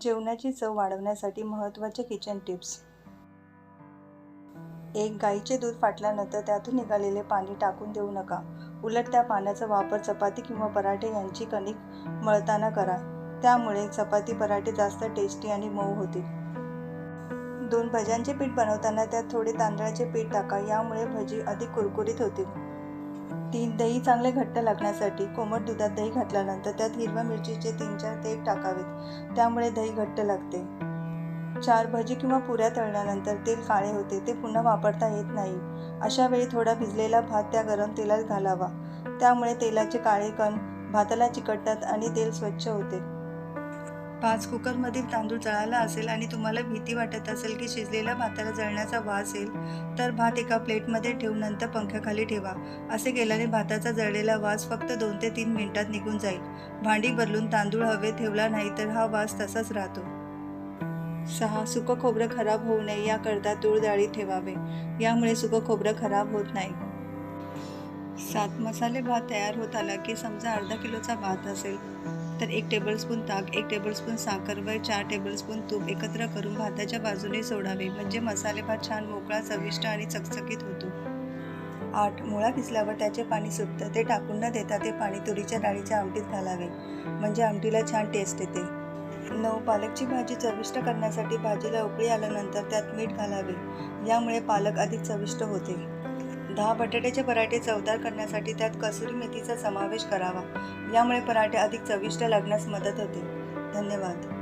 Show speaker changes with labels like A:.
A: जेवणाची चव वाढवण्यासाठी महत्त्वाचे किचन टिप्स एक गाईचे दूध फाटल्यानंतर त्यातून निघालेले पाणी टाकून देऊ नका. उलट त्या पाण्याचा वापर चपाती किंवा पराठे यांची कणिक मळताना करा. त्यामुळे चपाती पराठे जास्त टेस्टी आणि मऊ होतील. दोन भज्यांचे पीठ बनवताना त्यात थोडे तांदळाचे पीठ टाका. यामुळे भजी अधिक कुरकुरीत होतील. तीन दही चांगले घट्ट लागण्यासाठी कोमट दुधात दही घातल्यानंतर त्यात हिरव्या मिरचीचे तीन चार तेल टाकावेत. त्यामुळे दही घट्ट लागते. चार भजी किंवा पुऱ्या तळल्यानंतर तेल काळे होते ते पुन्हा वापरता येत नाही. अशा वेळी थोडा भिजलेला भात त्या गरम तेलात घालावा. त्यामुळे तेलाचे काळे कण भाताला चिकटतात आणि तेल स्वच्छ होते. पाच कुकरमधील तांदूळ जळाला असेल आणि तुम्हाला भीती वाटत असेल की शिजलेल्या भाताला जळण्याचा वास येईल तर भात एका प्लेटमध्ये ठेवून नंतर पंख्याखाली ठेवा. असे केल्याने भाताचा जळलेला वास फक्त दोन ते तीन मिनिटात निघून जाईल. भांडी बदलून तांदूळ हवे ठेवला नाही तर हा वास तसाच राहतो. सहा सुकं खोबरं खराब होऊ नये याकरता तूळ डाळी ठेवावे. यामुळे सुकं खोबरं खराब होत नाही. सात मसाले भात तयार होत आला की समजा अर्धा किलोचा भात असेल. तर एक टेबलस्पून ताक एक टेबलस्पून साखर व चार टेबलस्पून तूप एकत्र करून भाताच्या बाजूने सोडावे. म्हणजे मसाले भात छान मोकळा चविष्ट आणि चकचकीत होतो. आठ मुळा किसल्यावर त्याचे पाणी सुटतं. ते टाकून न देता ते पाणी तुरीच्या डाळीच्या आमटीत घालावे. म्हणजे आमटीला छान टेस्ट येते. नऊ पालकची भाजी चविष्ट करण्यासाठी भाजीला उकळी आल्यानंतर त्यात मीठ घालावे. यामुळे पालक अधिक चविष्ट होते. दहा बटाट्याचे पराठे चवदार करण्यासाठी त्यात कसुरी मेथीचा समावेश करावा. यामुळे पराठे अधिक चविष्ट लागण्यास मदत होते. धन्यवाद.